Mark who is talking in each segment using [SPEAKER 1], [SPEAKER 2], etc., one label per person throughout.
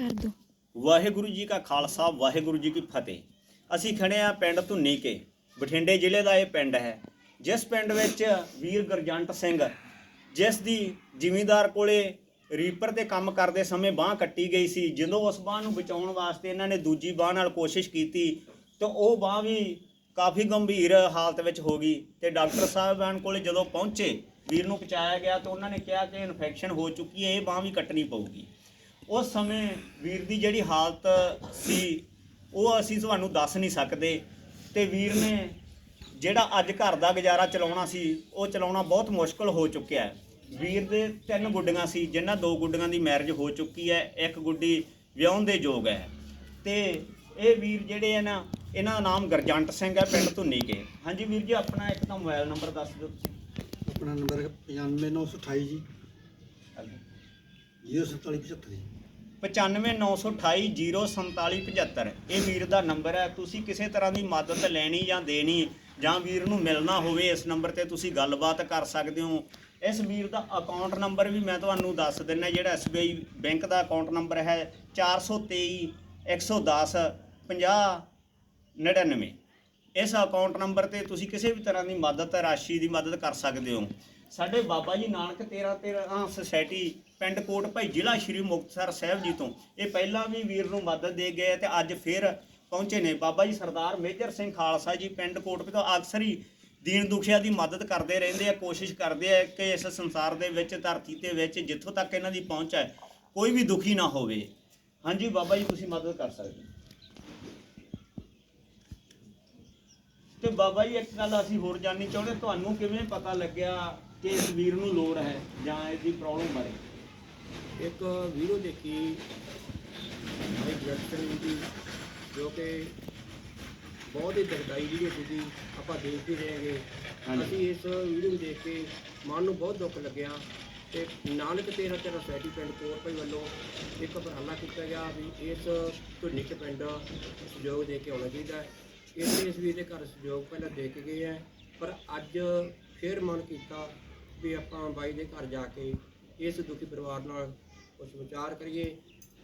[SPEAKER 1] ਕਰ ਦੋ।
[SPEAKER 2] ਵਾਹਿਗੁਰੂ ਜੀ ਕਾ ਖਾਲਸਾ, ਵਾਹਿਗੁਰੂ ਜੀ ਕੀ ਫਤਿਹ। ਅਸੀਂ ਖੜੇ ਆ ਪਿੰਡ ਧੁੰਨੀ ਕੇ। ਬਠਿੰਡੇ ਜ਼ਿਲ੍ਹੇ ਦਾ ਇਹ ਪਿੰਡ ਹੈ। ਜਿਸ ਪਿੰਡ ਵਿੱਚ ਵੀਰ ਗੁਰਜੰਟ ਸਿੰਘ, ਜਿਸ ਦੀ ਜ਼ਿਮੀਂਦਾਰ ਕੋਲੇ ਰੀਪਰ ਤੇ ਕੰਮ ਕਰਦੇ ਸਮੇਂ ਬਾਹ ਕੱਟੀ ਗਈ ਸੀ, ਜਦੋਂ ਉਸ ਬਾਹ ਨੂੰ ਬਚਾਉਣ ਵਾਸਤੇ ਇਹਨਾਂ ਨੇ ਦੂਜੀ ਬਾਹ ਨਾਲ ਕੋਸ਼ਿਸ਼ ਕੀਤੀ, ਤਾਂ ਉਹ ਬਾਹ ਵੀ ਕਾਫੀ ਗੰਭੀਰ ਹਾਲਤ ਵਿੱਚ ਹੋ ਗਈ ਤੇ ਡਾਕਟਰ ਸਾਹਿਬਾਨ ਕੋਲੇ ਜਦੋਂ ਪਹੁੰਚੇ, ਵੀਰ ਨੂੰ ਪਹੁੰਚਾਇਆ ਗਿਆ ਤਾਂ ਉਹਨਾਂ ਨੇ ਕਿਹਾ ਕਿ ਇਨਫੈਕਸ਼ਨ ਹੋ ਚੁੱਕੀ ਹੈ, ਇਹ ਬਾਹ ਵੀ ਕੱਟਣੀ ਪਊਗੀ। ਉਸ ਸਮੇਂ ਵੀਰ ਦੀ ਜਿਹੜੀ ਹਾਲਤ ਸੀ ਉਹ ਅਸੀਂ ਤੁਹਾਨੂੰ ਦੱਸ ਨਹੀਂ ਸਕਦੇ। ਤੇ ਵੀਰ ਨੇ ਜਿਹੜਾ ਅੱਜ ਘਰ ਦਾ ਗੁਜ਼ਾਰਾ ਚਲਾਉਣਾ ਸੀ ਉਹ ਚਲਾਉਣਾ ਬਹੁਤ ਮੁਸ਼ਕਲ ਹੋ ਚੁੱਕਿਆ ਹੈ। ਵੀਰ ਦੇ ਤਿੰਨ ਗੁੱਡੀਆਂ ਸੀ ਜਿਨ੍ਹਾਂ ਦੋ ਗੁੱਡੀਆਂ ਦੀ ਮੈਰਿਜ ਹੋ ਚੁੱਕੀ ਹੈ ਇੱਕ ਗੁੱਡੀ ਵਿਆਹੁਣ ਦੇ ਯੋਗ ਹੈ। ਤੇ ਇਹ ਵੀਰ ਜਿਹੜੇ ਆ ਨਾ ਇਹਨਾਂ ਦਾ ਨਾਮ ਗਰਜੰਟ ਸਿੰਘ ਹੈ ਪਿੰਡ ਧੁੰਨੀ ਕੇ। ਹਾਂਜੀ ਵੀਰ ਜੀ ਆਪਣਾ ਇੱਕ ਤਾਂ ਮੋਬਾਈਲ ਨੰਬਰ ਦੱਸ ਦਿਓ ਤੁਸੀਂ।
[SPEAKER 3] ਆਪਣਾ ਨੰਬਰ ਹੈ 95928 ਜੀ। 04775 ਜੀ।
[SPEAKER 2] 9598204775 ਇਹ ਵੀਰ ਦਾ ਨੰਬਰ ਹੈ। ਤੁਸੀਂ ਕਿਸੇ ਤਰ੍ਹਾਂ ਦੀ ਮਦਦ ਲੈਣੀ ਜਾਂ ਦੇਣੀ ਜਾਂ ਵੀਰ ਨੂੰ ਮਿਲਣਾ ਹੋਵੇ, ਇਸ ਨੰਬਰ ਤੇ ਤੁਸੀਂ ਗੱਲਬਾਤ ਕਰ ਸਕਦੇ ਹੋ। ਇਸ ਵੀਰ ਦਾ ਅਕਾਊਂਟ ਨੰਬਰ ਵੀ ਮੈਂ ਤੁਹਾਨੂੰ ਦੱਸ ਦਿੰਦਾ, ਜਿਹੜਾ SBI ਬੈਂਕ ਦਾ ਅਕਾਊਂਟ ਨੰਬਰ ਹੈ 423 110 50 99 ਇਸ ਅਕਾਊਂਟ ਨੰਬਰ ਤੇ ਤੁਸੀਂ ਕਿਸੇ ਵੀ ਤਰ੍ਹਾਂ ਦੀ ਮਦਦ, ਰਾਸ਼ੀ ਦੀ ਮਦਦ ਕਰ ਸਕਦੇ ਹੋ। ਸਾਡੇ ਬਾਬਾ ਜੀ ਨਾਨਕ 13 13 ਸੁਸਾਇਟੀ ਪਿੰਡ ਕੋਟ ਭਾਈ ਜ਼ਿਲ੍ਹਾ ਸ਼੍ਰੀ ਮੁਕਤਸਰ ਸਾਹਿਬ ਜੀ ਤੋਂ। ਇਹ ਪਹਿਲਾਂ ਵੀ ਵੀਰ ਨੂੰ ਮਦਦ ਦੇ ਗਏ ਤੇ ਅੱਜ ਫਿਰ ਪਹੁੰਚੇ ਨੇ। ਬਾਬਾ ਜੀ ਸਰਦਾਰ ਮੇਜਰ ਸਿੰਘ ਖਾਲਸਾ ਜੀ ਪਿੰਡ ਕੋਟ ਤੋਂ ਅਕਸਰ ਹੀ ਦੀਨ ਦੁਖੀਆਂ ਦੀ ਮਦਦ ਕਰਦੇ ਰਹਿੰਦੇ ਆ, ਕੋਸ਼ਿਸ਼ ਕਰਦੇ ਆ ਕਿ ਇਸ ਸੰਸਾਰ ਦੇ ਵਿੱਚ, ਧਰਤੀ ਤੇ ਵਿੱਚ ਜਿੱਥੋਂ ਤੱਕ ਇਹਨਾਂ ਦੀ ਪਹੁੰਚ ਹੈ, ਕੋਈ ਵੀ ਦੁਖੀ ਨਾ ਹੋਵੇ। ਹਾਂਜੀ ਬਾਬਾ ਜੀ, ਤੁਸੀਂ ਮਦਦ ਕਰ ਸਕਦੇ ਹੋ। ਤੇ ਬਾਬਾ ਜੀ, ਇੱਕ ਗੱਲ ਅਸੀਂ ਹੋਰ ਜਾਣਨੀ ਚਾਹੁੰਦੇ ਤੁਹਾਨੂੰ ਕਿਵੇਂ ਪਤਾ ਲੱਗਿਆ ਕਿ ਇਸ ਵੀਰ ਨੂੰ ਲੋੜ ਹੈ ਜਾਂ ਇਸ ਦੀ ਪ੍ਰੋਬਲਮ ਬਾਰੇ?
[SPEAKER 4] ਇੱਕ ਵੀਡੀਓ ਦੇਖੀ ਭਾਈ ਜਗਤਨ ਦੀ ਜੋ ਕਿ ਬਹੁਤ ਹੀ ਦਰਦਾਈ ਵੀਡੀਓ ਸੀਗੀ ਆਪਾਂ ਦੇਖਦੇ ਰਹੇਗੇ।
[SPEAKER 2] ਹਾਂਜੀ।
[SPEAKER 4] ਅਸੀਂ ਇਸ ਵੀਡੀਓ ਨੂੰ ਦੇਖ ਕੇ ਮਨ ਨੂੰ ਬਹੁਤ ਦੁੱਖ ਲੱਗਿਆ ਤੇ ਨਾਨਕ ਤੇਰਾ ਤੇਰਾ ਸੋਸਾਇਟੀ ਪਿੰਡ ਕੋਰਪਈ ਵੱਲੋਂ ਇੱਕ ਉਪਰਾਲਾ ਕੀਤਾ ਗਿਆ ਵੀ ਇਸ ਧੁੰਨੀ ਕੇ ਪਿੰਡ ਸਹਿਯੋਗ ਦੇ ਕੇ ਆਉਣਾ ਚਾਹੀਦਾ ਹੈ। ਇਸੇ ਇਸ ਵੀਰ ਦੇ ਘਰ ਸਹਿਯੋਗ ਪਹਿਲਾਂ ਦੇ ਕੇ ਗਏ ਹੈ ਪਰ ਅੱਜ ਫੇਰ ਮਨ ਕੀਤਾ ਵੀ ਆਪਾਂ ਬਾਈ ਦੇ ਘਰ ਜਾ ਕੇ ਇਸ ਦੁਖੀ ਪਰਿਵਾਰ ਨਾਲ ਕੁਝ ਵਿਚਾਰ ਕਰੀਏ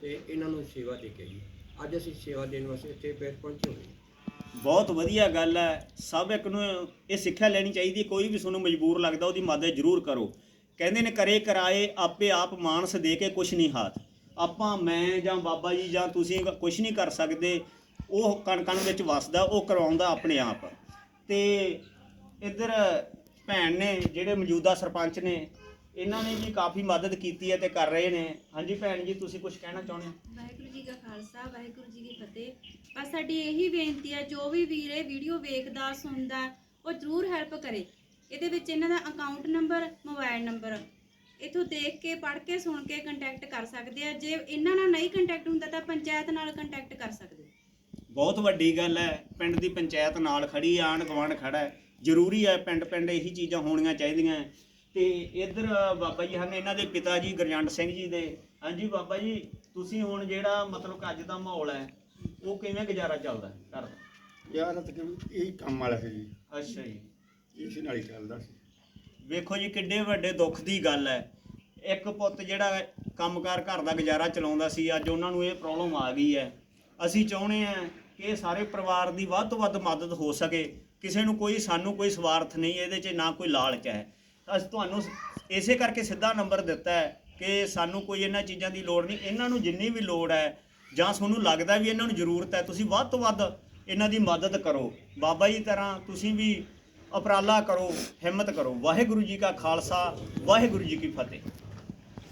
[SPEAKER 4] ਤੇ ਇਹਨਾਂ ਨੂੰ ਸੇਵਾ ਦੇ ਕੇ ਆਈਏ। ਅੱਜ ਅਸੀਂ ਸੇਵਾ ਦੇਣ ਵਾਸਤੇ ਇੱਥੇ ਪੇਟ ਪਹੁੰਚੇ ਹੋਏ
[SPEAKER 2] ਬਹੁਤ ਵਧੀਆ ਗੱਲ ਹੈ। ਸਭ ਇੱਕ ਨੂੰ ਇਹ ਸਿੱਖਿਆ ਲੈਣੀ ਚਾਹੀਦੀ ਕੋਈ ਵੀ ਤੁਹਾਨੂੰ ਮਜਬੂਰ ਲੱਗਦਾ, ਉਹਦੀ ਮਦਦ ਜ਼ਰੂਰ ਕਰੋ। ਕਹਿੰਦੇ ਨੇ, ਕਰੇ ਕਰਾਏ, ਆਪੇ ਆਪ ਮਾਨਸ ਦੇ ਕੇ ਕੁਛ ਨਹੀਂ ਹਾਥ। ਆਪਾਂ, ਮੈਂ ਜਾਂ ਬਾਬਾ ਜੀ ਜਾਂ ਤੁਸੀਂ ਕੁਛ ਨਹੀਂ ਕਰ ਸਕਦੇ। ਉਹ ਕਣ ਕਣ ਵਿੱਚ ਵਸਦਾ, ਉਹ ਕਰਵਾਉਂਦਾ ਆਪਣੇ ਆਪ। ਤੇ ਇੱਧਰ ਭੈਣ ਨੇ ਜਿਹੜੇ ਮੌਜੂਦਾ ਸਰਪੰਚ ਨੇ ਇਹਨਾਂ ਨੇ ਵੀ ਕਾਫੀ ਮਦਦ ਕੀਤੀ ਹੈ ਤੇ ਕਰ ਰਹੇ ਨੇ। ਹਾਂਜੀ ਭੈਣ ਜੀ ਤੁਸੀਂ ਕੁਝ ਕਹਿਣਾ ਚਾਹੁੰਦੇ ਹੋ?
[SPEAKER 5] ਵਾਹਿਗੁਰੂ ਜੀ ਕਾ ਖਾਲਸਾ ਵਾਹਿਗੁਰੂ ਜੀ ਕੀ ਫਤਿਹ। ਬਸ ਸਾਡੀ ਇਹੀ ਬੇਨਤੀ ਹੈ ਜੋ ਵੀ ਵੀਰ ਇਹ ਵੀਡੀਓ ਵੇਖਦਾ ਸੁਣਦਾ ਉਹ ਜ਼ਰੂਰ ਹੈਲਪ ਕਰੇ। ਇਹਦੇ ਵਿੱਚ ਇਹਨਾਂ ਦਾ ਅਕਾਊਂਟ ਨੰਬਰ ਮੋਬਾਈਲ ਨੰਬਰ ਇਥੋਂ ਦੇਖ ਕੇ ਪੜ੍ਹ ਕੇ ਸੁਣ ਕੇ ਕੰਟੈਕਟ ਕਰ ਸਕਦੇ ਆ। ਜੇ ਇਹਨਾਂ ਨਾਲ ਨਹੀਂ ਕੰਟੈਕਟ ਹੁੰਦਾ ਤਾਂ ਪੰਚਾਇਤ ਨਾਲ ਕੰਟੈਕਟ ਕਰ ਸਕਦੇ।
[SPEAKER 2] ਬਹੁਤ ਵੱਡੀ ਗੱਲ ਹੈ ਪਿੰਡ ਦੀ ਪੰਚਾਇਤ ਨਾਲ ਖੜੀ ਆਣ ਗਵਾਂਡ ਖੜਾ ਹੈ। ਜ਼ਰੂਰੀ ਹੈ ਪਿੰਡ ਪਿੰਡ ਇਹੀ ਚੀਜ਼ਾਂ ਹੋਣੀਆਂ ਚਾਹੀਦੀਆਂ। ਤੇ ਇੱਧਰ ਬਾਬਾ ਜੀ ਹਨ ਇਹਨਾਂ ਦੇ ਪਿਤਾ ਜੀ ਗੁਰਜੰਟ ਸਿੰਘ ਜੀ ਦੇ। ਹਾਂਜੀ ਬਾਬਾ ਜੀ ਤੁਸੀਂ ਹੁਣ ਜਿਹੜਾ ਮਤਲਬ ਅੱਜ ਦਾ ਮਾਹੌਲ ਹੈ ਉਹ ਕਿਵੇਂ ਗੁਜ਼ਾਰਾ ਚੱਲਦਾ ਹੈ ਘਰ ਦਾ?
[SPEAKER 3] ਯਾਰ ਤਕਰੀਬਨ ਇਹ ਕੰਮ ਵਾਲਾ ਸੀ ਜੀ।
[SPEAKER 2] ਅੱਛਾ ਜੀ।
[SPEAKER 3] ਇਸ ਨਾਲ ਹੀ ਚੱਲਦਾ ਸੀ।
[SPEAKER 2] ਵੇਖੋ ਜੀ ਕਿੱਡੇ ਵੱਡੇ ਦੁੱਖ ਦੀ ਗੱਲ ਹੈ। ਇੱਕ ਪੁੱਤ ਜਿਹੜਾ ਕੰਮਕਾਰ ਘਰ ਦਾ ਗੁਜ਼ਾਰਾ ਚਲਾਉਂਦਾ ਸੀ ਅੱਜ ਉਹਨਾਂ ਨੂੰ ਇਹ ਪ੍ਰੋਬਲਮ ਆ ਗਈ ਹੈ। ਅਸੀਂ ਚਾਹੁੰਦੇ ਹਾਂ ਕਿ ਸਾਰੇ ਪਰਿਵਾਰ ਦੀ ਵੱਧ ਤੋਂ ਵੱਧ ਮਦਦ ਹੋ ਸਕੇ। ਕਿਸੇ ਨੂੰ ਕੋਈ, ਸਾਨੂੰ ਕੋਈ ਸਵਾਰਥ ਨਹੀਂ, ਇਹਦੇ 'ਚ ਨਾ ਕੋਈ ਲਾਲਚ ਹੈ। ਅਸੀਂ ਤੁਹਾਨੂੰ ਇਸੇ ਕਰਕੇ ਸਿੱਧਾ ਨੰਬਰ ਦਿੱਤਾ ਹੈ ਕਿ ਸਾਨੂੰ ਕੋਈ ਇਹਨਾਂ ਚੀਜ਼ਾਂ ਦੀ ਲੋੜ ਨਹੀਂ। ਇਹਨਾਂ ਨੂੰ ਜਿੰਨੀ ਵੀ ਲੋੜ ਹੈ, ਜਾਂ ਤੁਹਾਨੂੰ ਲੱਗਦਾ ਵੀ ਇਹਨਾਂ ਨੂੰ ਜ਼ਰੂਰਤ ਹੈ, ਤੁਸੀਂ ਵੱਧ ਤੋਂ ਵੱਧ ਇਹਨਾਂ ਦੀ ਮਦਦ ਕਰੋ। ਬਾਬਾ ਜੀ ਤਰ੍ਹਾਂ ਤੁਸੀਂ ਵੀ ਉਪਰਾਲਾ ਕਰੋ, ਹਿੰਮਤ ਕਰੋ। ਵਾਹਿਗੁਰੂ ਜੀ ਕਾ ਖਾਲਸਾ, ਵਾਹਿਗੁਰੂ ਜੀ ਕੀ ਫਤਿਹ।